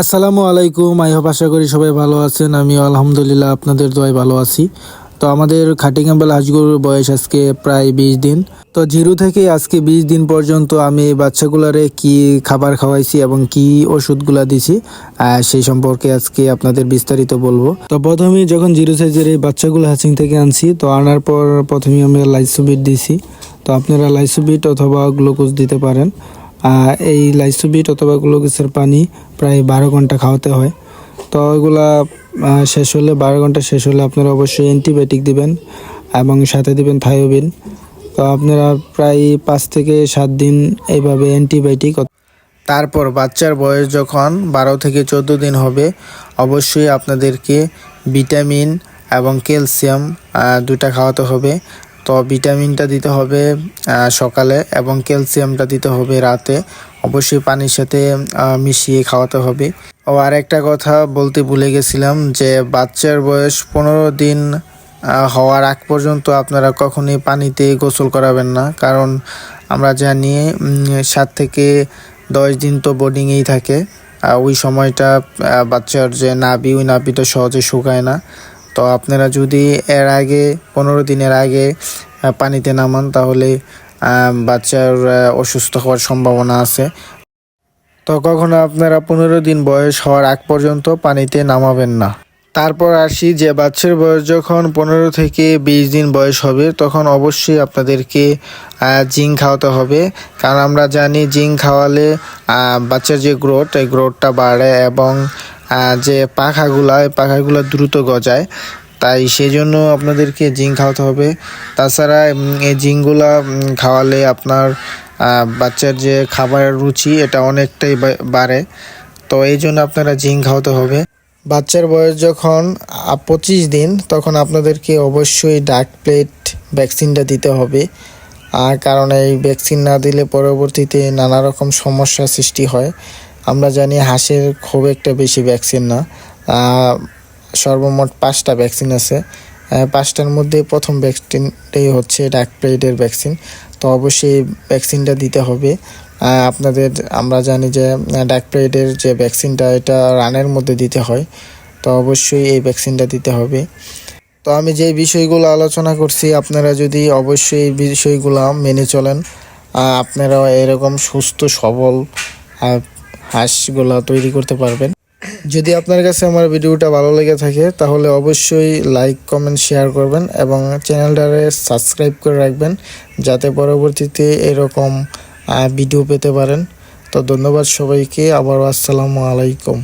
আসসালামু আলাইকুম, I hope আশা করি সবাই ভালো আছেন। আমিও আলহামদুলিল্লাহ আপনাদের দোয়ায় ভালো আছি। তো আমাদের খাটি ক্যাম্বেল হাঁসগুলোর বয়স আজকে প্রায় বিশ দিন। তো জিরো থেকে আজকে বিশ দিন পর্যন্ত আমি বাচ্চাগুলারে কি খাবার খাওয়াইছি এবং কি ওষুধগুলা দিছি সেই সম্পর্কে আজকে আপনাদের বিস্তারিত বলব। তো প্রথমে যখন জিরো সাইজের এই বাচ্চাগুলো হাসিং থেকে আনছি, তো আনার পর প্রথমে আমরা লাইসোবিট দিছি। তো আপনারা লাইসোবিট অথবা গ্লুকোজ দিতে পারেন। এই লাইসোবিট অথবা গ্লুকোজের পানি প্রায় বারো ঘণ্টা খাওয়াতে হয়। তো এগুলা শেষ হলে, বারো ঘণ্টা শেষ হলে আপনারা অবশ্যই অ্যান্টিবায়োটিক দিবেন এবং সাথে দিবেন থায়োবিন তো আপনারা প্রায় পাঁচ থেকে সাত দিন এইভাবে অ্যান্টিবায়োটিক তারপর বাচ্চার বয়স যখন বারো থেকে চোদ্দ দিন হবে, অবশ্যই আপনাদেরকে ভিটামিন এবং ক্যালসিয়াম দুটা খাওয়াতে হবে। তো ভিটামিনটা দিতে হবে সকালে এবং ক্যালসিয়ামটা দিতে হবে রাতে। অবশ্যই পানির সাথে মিশিয়ে খাওয়াতে হবে। ও, আরেকটা কথা বলতে ভুলে গেছিলাম যে বাচ্চার বয়স পনেরো দিন হওয়ার আগ পর্যন্ত আপনারা কখনোই পানিতে গোসল করাবেন না। কারণ আমরা জানি সাত থেকে দশ দিন তো বোর্ডিংয়েই থাকে। ওই সময়টা বাচ্চার যে নাবি ওই নাবিটা সহজে শুকায় না। তো আপনারা যদি এর আগে, পনেরো দিনের আগে পানিতে নামান, তাহলে বাচ্চার অসুস্থ হওয়ার সম্ভাবনা আছে। তো কখনো আপনারা পনেরো দিন বয়স হওয়ার আগ পর্যন্ত পানিতে নামাবেন না। তারপর আসি যে বাচ্চার বয়স যখন পনেরো থেকে বিশ দিন বয়স হবে, তখন অবশ্যই আপনাদেরকে জিঙ্ক খাওয়াতে হবে। কারণ আমরা জানি জিঙ্ক খাওয়ালে বাচ্চার যে গ্রোথ, এই গ্রোথটা বাড়ে এবং যে পাখাগুলা পাখাগুলো দ্রুত গজায়। তাই সেই জন্য আপনাদেরকে জিঙ্ক খাওয়াতে হবে। তাছাড়া এই জিঙ্কগুলা খাওয়ালে আপনার বাচ্চার যে খাবারের রুচি, এটা অনেকটাই বাড়ে। তো এই জন্য আপনারা জিঙ্ক খাওয়াতে হবে। বাচ্চার বয়স যখন পঁচিশ দিন, তখন আপনাদেরকে অবশ্যই ডার্ক প্লেট ভ্যাকসিনটা দিতে হবে। কারণ এই ভ্যাকসিন না দিলে পরবর্তীতে নানা রকম সমস্যা সৃষ্টি হয়। আমরা জানি হাঁসের খুব একটা বেশি ভ্যাকসিন না। সর্বমোট পাঁচটা ভ্যাকসিন আছে। পাঁচটার মধ্যে প্রথম ভ্যাকসিনটাই হচ্ছে ডার্ক প্লেটের ভ্যাকসিন। তো অবশ্যই ভ্যাকসিনটা দিতে হবে। আপনাদের, আমরা জানি যে ডাক প্লেটের যে ভ্যাকসিনটা, এটা রানের মধ্যে দিতে হয়। তো অবশ্যই এই ভ্যাকসিনটা দিতে হবে। তো আমি যে বিষয়গুলো আলোচনা করছি, আপনারা যদি অবশ্যই এই বিষয়গুলো মেনে চলেন আপনারা এরকম সুস্থ, সবল হাঁসগুলা তৈরি করতে পারবেন। যদি আপনার কাছে আমার ভিডিওটা ভালো লেগে থাকে, তাহলে অবশ্যই লাইক কমেন্ট শেয়ার করবেন এবং চ্যানেলটারে সাবস্ক্রাইব করে রাখবেন, যাতে পরবর্তীতে এরকম ভিডিও পেতে পারেন। তো ধন্যবাদ সবাইকে, আবারও আসসালামু আলাইকুম।